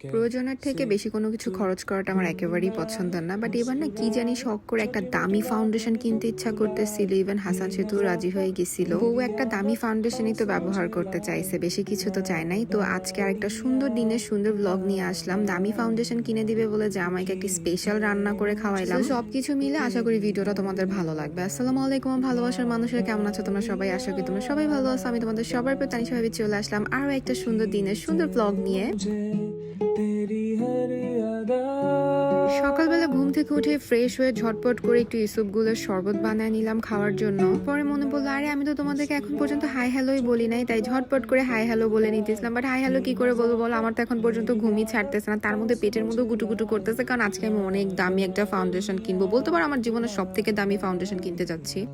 প্রয়োজনের থেকে বেশি কোনো কিছু খরচ করাটা আমার একেবারেই পছন্দ না। বাট এবার না কি জানি শখ করে একটা দামি ফাউন্ডেশন কিনতে ইচ্ছা করতেছিল। ইভেন হাসান সেতু রাজি হয়ে গেছিল। ও একটা দামি ফাউন্ডেশনই তো ব্যবহার করতে চাইছে। বেশি কিছু তো চায় নাই। তো আজকে আর একটা সুন্দর দিনের সুন্দর ব্লগ নিয়ে আসলাম। দামি ফাউন্ডেশন কিনে দিবে বলে জামাইকে একটি স্পেশাল রান্না করে খাওয়াইলাম। সবকিছু মিলে আশা করি ভিডিওটা তোমাদের ভালো লাগবে। আসসালামু আলাইকুম ভালোবাসার মানুষের। কেমন আছো তোমরা সবাই? আশা করি তোমরা সবাই ভালো আছো। আমি তোমাদের সবার প্রতি চলে আসলাম আরও একটা সুন্দর দিনের সুন্দর ব্লগ নিয়ে। সকালবেলা ঘুম থেকে উঠে ফ্রেশ হয়ে ঝটপট করে একটু ইসুপগুলোর শরবত বানায় নিলাম খাওয়ার জন্য। পরে মনে পড়ল, আরে, আমি তো তোমাদেরকে এখন পর্যন্ত হাই হ্যালোই বলি নাই, তাই ঝটপট করে হাই হ্যালো বলে নিতেছিলাম। বাট হাই হ্যালো কি করে বলব বলো, আমার তো এখন পর্যন্ত ঘুমই ছাড়তেছে না। তার মধ্যে পেটের মধ্যে গুটু গুটু করতেছে, কারণ আজকে আমি অনেক দামি একটা ফাউন্ডেশন কিনবো। বলতে পারো, আমার জীবনের সব থেকে দামি ফাউন্ডেশন কিনতে যাচ্ছি।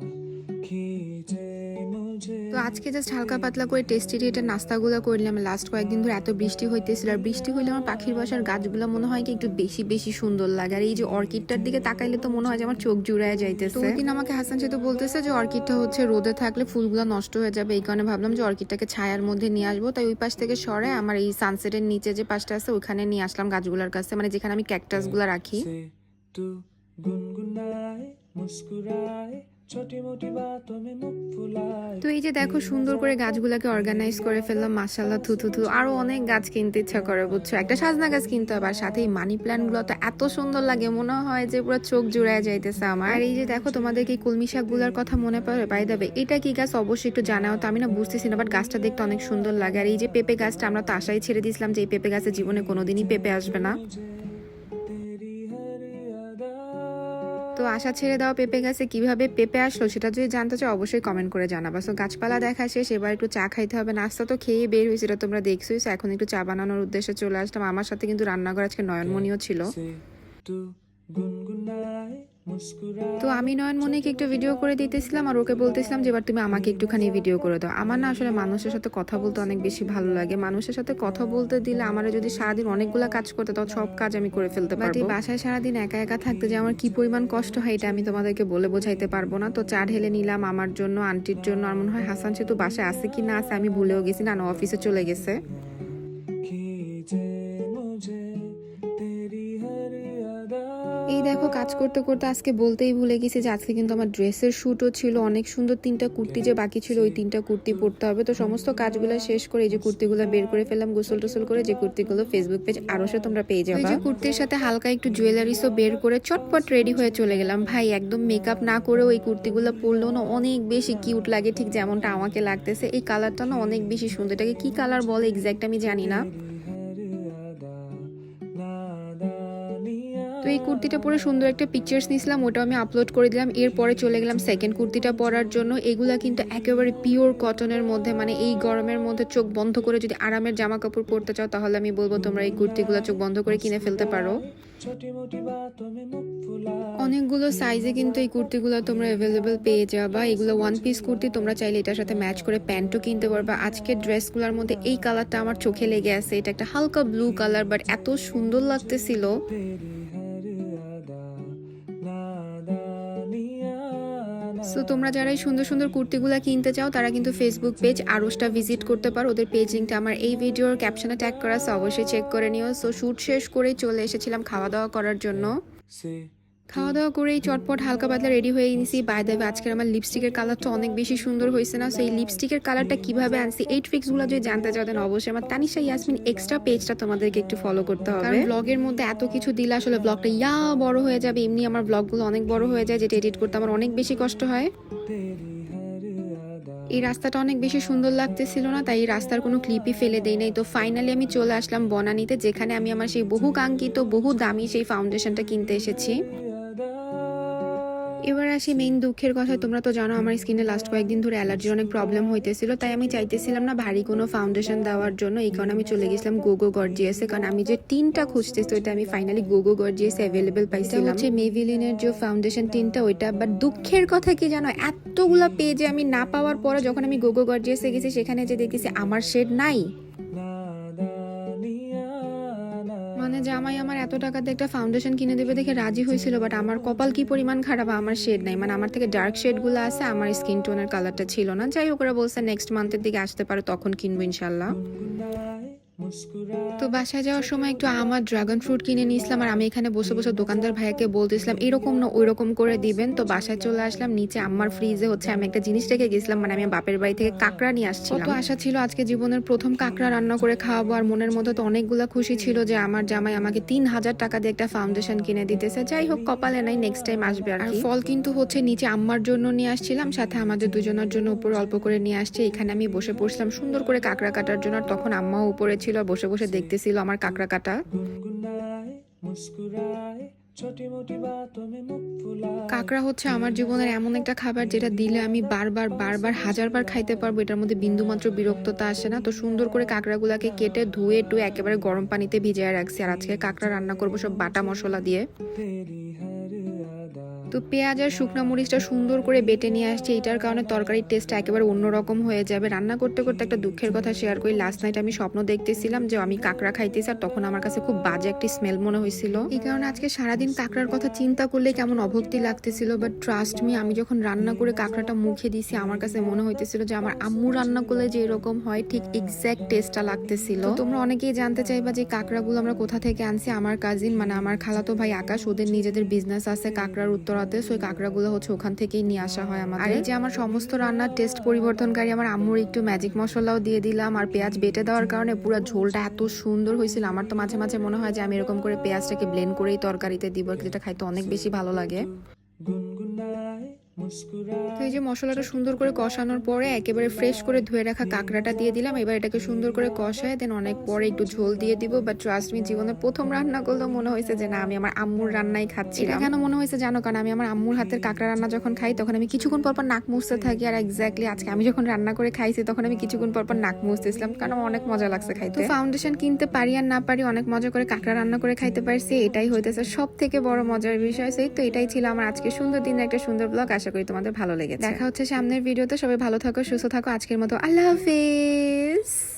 তো আজকে জাস্ট হালকা পাতলা করে টেস্টি রেটে নাস্তাগুলো করলাম লাস্ট কয়েকদিন ধরে এত বৃষ্টি হইতেছিল। আর বৃষ্টি হইলে আমার পাখির বাসার গাছগুলো মনে হয় কি একটু বেশি বেশি সুন্দর লাগে। আর এই যে অর্কিডটার দিকে তাকাইলে তো মনে হয় যে আমার চোখ জুড়ায় যাইতেছে। তো ওই দিন আমাকে হাসান সেতু বলতেছে যে অর্কিডটা হচ্ছে রোদে থাকলে ফুলগুলো নষ্ট হয়ে যাবে। এই কারণে ভাবলাম যে অর্কিডটাকে ছায়ার মধ্যে নিয়ে আসব। তাই ওই পাশ থেকে সরে আমার এই সানসেটের নিচে যে পাশটা আছে ওখানে নিয়ে আসলাম গাছগুলোর কাছে। মানে যেখানে আমি ক্যাকটাসগুলো রাখি। से তো এই যে দেখো সুন্দর করে গাছগুলাকে অর্গানাইজ করে ফেললাম মাসাল্লাহ থু থু থু। আরও অনেক গাছ কিনতে ইচ্ছা করে বুঝছ? একটা সাজনা গাছ কিনতে হবে আর সাথে এই মানি প্ল্যান্টগুলো তো এত সুন্দর লাগে মনে হয় যে পুরো চোখ জুড়ায় যাইতেছে আমার। আর এই যে দেখো তোমাদের কি কলমি শাকগুলোর কথা মনে পড়ে পাই দেবে এটা কি গাছ? অবশ্যই একটু জানাও তো আমি না বুঝতেছি না বাট গাছটা দেখতে অনেক সুন্দর লাগে। আর এই যে পেঁপে গাছটা আমরা তো আশাই ছেড়ে দিয়েছিলাম যে এই পেঁপে গাছে জীবনে কোনোদিনই পেঁপে আসবে না। তো আশা ছেড়ে দেওয়া পেঁপে গাছে কীভাবে পেঁপে আসলো সেটা যদি জানতে চাও, অবশ্যই কমেন্ট করে জানাবা। সো গাছপালা দেখা শেষ, এবার একটু চা খাইতে হবে। নাস্তা তো খেয়ে বের হয়েছে, এটা তোমরা দেখছোই। সো এখন একটু চা বানানোর উদ্দেশ্যে চলে আসলাম। আমার সাথে কিন্তু রান্নাঘর আজকে নয়নমণিও ছিল। তো আমি নয়নমণিকে একটু ভিডিও করে দিতেছিলাম আর ওকে বলতেছিলাম যে এবার তুমি আমাকে একটুখানি ভিডিও করে দাও। আমার না আসলে মানুষের সাথে কথা বলতে অনেক বেশি ভালো লাগে। মানুষের সাথে কথা বলতে দিলে আমার যদি সারাদিন অনেকগুলা কাজ করতে তাও সব কাজ আমি করে ফেলতে পারব। এই বাসায় সারাদিন একা একা থাকতে যে আমার কি পরিমাণ কষ্ট হয় এটা আমি তোমাদেরকে বলে বোঝাইতে পারব না। তো চা ঢেলে নিলাম আমার জন্য আন্টির জন্য। আর মনে হয় হাসান সেতু বাসায় আছে কি না আছে আমি ভুলেও গেছি। না অফিসে চলে গেছে। দেখো, কাজ করতে করতে আজকে বলতেই ভুলে গেছি যে আজকে কিন্তু আমার ড্রেসের শ্যুটও ছিল। অনেক সুন্দর তিনটা কুর্তি যে বাকি ছিল, ওই তিনটা কুর্তি পরতে হবে। তো সমস্ত কাজগুলো শেষ করে এই যে কুর্তিগুলো বের করে ফেললাম, গোসল টোসল করে যে কুর্তিগুলো ফেসবুক পেজ আরও সে তোমরা পেয়ে যাবে। যে কুর্তির সাথে হালকা একটু জুয়েলারিসও বের করে চটপট রেডি হয়ে চলে গেলাম। ভাই, একদম মেকআপ না করে ওই কুর্তিগুলো পরলেও না অনেক বেশি কিউট লাগে, ঠিক যেমনটা আমাকে লাগতেছে। এই কালারটা না অনেক বেশি সুন্দর। এটাকে কি কালার বলে এক্স্যাক্ট আমি জানি না। তো এই কুর্তিটা পরে সুন্দর একটা পিকচার্স নিয়েছিলাম ওটা আমি আপলোড করে দিলাম। এরপরে চলে গেলাম সেকেন্ড কুর্তিটা পরার জন্য। এগুলা কিন্তু একেবারে পিওর কটনের মধ্যে মানে এই গরমের মধ্যে চোখ বন্ধ করে যদি আরামের জামা কাপড় পরতে চাও, তাহলে আমি বলব তোমরা এই কুর্তিগুলো চোখ বন্ধ করে কিনে ফেলতে পারো। অনেকগুলো সাইজে কিন্তু এই কুর্তিগুলো তোমরা অ্যাভেলেবেল পেয়ে যাবা এগুলো ওয়ান পিস কুর্তি তোমরা চাইলে এটার সাথে ম্যাচ করে প্যান্টও কিনতে পারবা আজকের ড্রেসগুলোর মধ্যে এই কালারটা আমার চোখে লেগে আছে। এটা একটা হালকা ব্লু কালার বাট এত সুন্দর লাগতেছিল। সো তোমরা যারা এই সুন্দর সুন্দর কুর্তিগুলো কিনতে চাও, তারা কিন্তু ফেসবুক পেজ আরোসটা ভিজিট করতে পারো। ওদের পেজ লিঙ্কটা আমার এই ভিডিওর ক্যাপশনে ট্যাগ করা আছে, অবশ্যই চেক করে নিও। সো শ্যুট শেষ করেই চলে এসেছিলাম খাওয়া দাওয়া করার জন্য। খাওয়া দাওয়া করেই চটপট হালকা পাতলা রেডি হয়ে গেছি। বাই দেবে আজকের আমার লিপস্টিকের কালারটা অনেক বেশি সুন্দর হয়েছে না? সেই লিপস্টিকের কালারটা কীভাবে আনছি? এই ট্রিক্সগুলো যদি জানতে চাও দেন অবশ্যই আমার তানিশা ইয়াসমিন এক্সট্রা পেজটা তোমাদেরকে একটু ফলো করতে হবে। কারণ ব্লগের মধ্যে এত কিছু দিলে আসলে ব্লগটা ইয়া বড় হয়ে যাবে। এমনি আমার ব্লগগুলো অনেক বড় হয়ে যায়, যেটা এডিট করতে আমার অনেক বেশি কষ্ট হয়। এই রাস্তাটা অনেক বেশি সুন্দর লাগতেছিল না? তাই এই রাস্তার কোনো ক্লিপই ফেলে দেই নাই। তো ফাইনালি আমি চলে আসলাম বনানিতে, যেখানে আমি আমার সেই বহু কাঙ্ক্ষিত বহু দামি সেই ফাউন্ডেশনটা কিনতে এসেছি। এবার আসি মেইন দুঃখের কথা। তোমরা তো জানো আমার স্কিনে লাস্ট কয়েকদিন ধরে অ্যালার্জির অনেক প্রবলেম হইতেছিল তাই আমি চাইতেছিলাম না ভারী কোনো ফাউন্ডেশন দেওয়ার জন্য। এই কারণে আমি চলে গেছিলাম গোগো গর্জিয়াসে কারণ আমি যে টিনটা খুঁজতেছি ওইটা আমি ফাইনালি গোগো গর্জিয়াসে অ্যাভেলেবেল পাইছিলাম। হচ্ছে মেভিলিনের যে ফাউন্ডেশন টিনটা ওইটা বাট দুঃখের কথা কি জানো? এতগুলা পেজে আমি না পাওয়ার পরে যখন আমি গোগো গর্জিয়াসে গেছি সেখানে যে দেখেছি আমার শেড নাই। মানে জামাই আমার এত টাকাতে একটা ফাউন্ডেশন কিনে দেবে দেখে রাজি হয়েছিল বাট আমার কপাল কি পরিমাণ খারাপ, আমার শেড নাই। মানে আমার থেকে ডার্ক শেডগুলো আছে, আমার স্কিন টোনের কালারটা ছিল না। যাই হোক, ওরা বলছে নেক্সট মান্থের দিকে আসতে পারে, তখন কিনবো ইনশাল্লাহ তো বাসায় যাওয়ার সময় একটু আমার ড্রাগন ফ্রুট কিনে নিয়েছিলাম আর আমি এখানে বসে বসে দোকানদার ভাইয়াকে বলতেছিলাম এরকম না ওই রকম করে দিবেন। তো বাসায় চলে আসলাম নিচে আমার ফ্রিজে হচ্ছে আমি একটা জিনিস রেখে গেছিলাম মানে আমি বাপের বাড়ি থেকে কাঁকড়া নিয়ে আসছিলাম। তো আশা ছিল আজকে জীবনের প্রথম কাঁকড়া রান্না করে খাওয়াবো আর মনের মধ্যে তো অনেকগুলা খুশি ছিল যে আমার জামাই আমাকে তিন হাজার টাকা দিয়ে একটা ফাউন্ডেশন কিনে দিতেছে। যাই হোক কপালে নাই নেক্সট টাইম আসবে আর ফল কিন্তু হচ্ছে নিচে আম্মার জন্য নিয়ে আসছিলাম সাথে আমাদের দুজনের জন্য উপরে অল্প করে নিয়ে আসছে এখানে আমি বসে পড়ছিলাম সুন্দর করে কাঁকড়া কাটার জন্য আর তখন আম্মাও উপরে ছিল। ছিল আর বসে বসে দেখতেছিল আমার কাঁকড়া কাটা। কাঁকড়া হচ্ছে আমার জীবনের এমন একটা খাবার যেটা দিলে আমি বারবার বারবার হাজারবার খাইতে পারব। এটার মধ্যে বিন্দুমাত্র বিরক্ততা আসে না। তো সুন্দর করে কাঁকড়াগুলোকে কেটে ধুয়ে টুয়ে একেবারে গরম পানিতে ভিজিয়ে রাখছি। আর আজকে কাঁকড়া রান্না করব সব বাটা মশলা দিয়ে। তো পেঁয়াজ আর শুকনো মরিচটা সুন্দর করে বেটে নিয়ে আসছে। এটার কারণে তরকারির টেস্টটা একেবারে অন্যরকম হয়ে যাবে। রান্না করতে করতে একটা দুঃখের কথা শেয়ার করি। লাস্ট নাইট আমি স্বপ্ন দেখতেছিলাম যে আমি কাঁকড়া খাইতেছি আর তখন আমার কাছে খুব বাজে একটি স্মেল মনে হয়েছিল। এই কারণে আজকে সারাদিন কাঁকড়ার কথা চিন্তা করলে কেমন অভক্তি লাগতেছিল বাট ট্রাস্ট মি আমি যখন রান্না করে কাঁকড়াটা মুখে দিছি, আমার কাছে মনে হইতেছিল যে আমার আম্মু রান্না করলে যে এরকম হয়, ঠিক এক্স্যাক্ট টেস্টটা লাগতেছিল। তোমরা অনেকেই জানতে চাইবা যে কাঁকড়াগুলো আমরা কোথা থেকে আনছি? আমার কাজিন মানে আমার খালাতো ভাই আকাশ, ওদের নিজেদের বিজনেস আছে কাঁকড়ার করাতে সো কাঁকড়াগুলো হচ্ছে ওখান থেকেই নিয়ে আসা হয় আমার আর এই যে আমার সমস্ত রান্নার টেস্ট পরিবর্তনকারী আমার আম্মুর একটু ম্যাজিক মশলাও দিয়ে দিলাম আর পেঁয়াজ বেটে দেওয়ার কারণে পুরো ঝোলটা এত সুন্দর হয়েছিল। আমার তো মাঝে মাঝে মনে হয় যে আমি এরকম করে পেঁয়াজটাকে ব্লেন্ড করেই তরকারিতে দিব যেটা খাইতে অনেক বেশি ভালো লাগে। তো এই যে মশলাটা সুন্দর করে কষানোর পরে একেবারে ফ্রেশ করে ধুয়ে রাখা কাঁকড়াটা দিয়ে দিলাম। এবার এটাকে সুন্দর করে কষায় দেন অনেক পরে একটু ঝোল দিয়ে দিব। বা ট্রাস্ট মি জীবনের প্রথম রান্না করলেও মনে হয়েছে যে না আমি আমার আম্মুর রান্নাই খাচ্ছি এটা কেন মনে হয়েছে জানো? কারণ আমি আমার আম্মুর হাতের কাঁকড়া রান্না যখন খাই তখন আমি কিছুক্ষণ পর পর নাক মুছতে থাকি। আর এক্স্যাক্টলি আজকে আমি যখন রান্না করে খাইছি তখন আমি কিছুক্ষণ পর পর নাক মুছতেছিলাম। কারণ আমার অনেক মজা লাগছে খাইতে। ফাউন্ডেশন কিনতে পারি আর না পারি অনেক মজা করে কাঁকড়া রান্না করে খাইতে পারছি। এটাই হইতেছে সব থেকে বড় মজার বিষয়। সেই তো এটাই ছিল আমার আজকে সুন্দর দিনের একটা সুন্দর ব্লগ আশা করি তোমাদের ভালো লেগেছে। দেখা হচ্ছে সামনের ভিডিওতে। সবাই ভালো থাকো, সুস্থ থাকো। আজকের মতো আল্লাহ হাফিজ।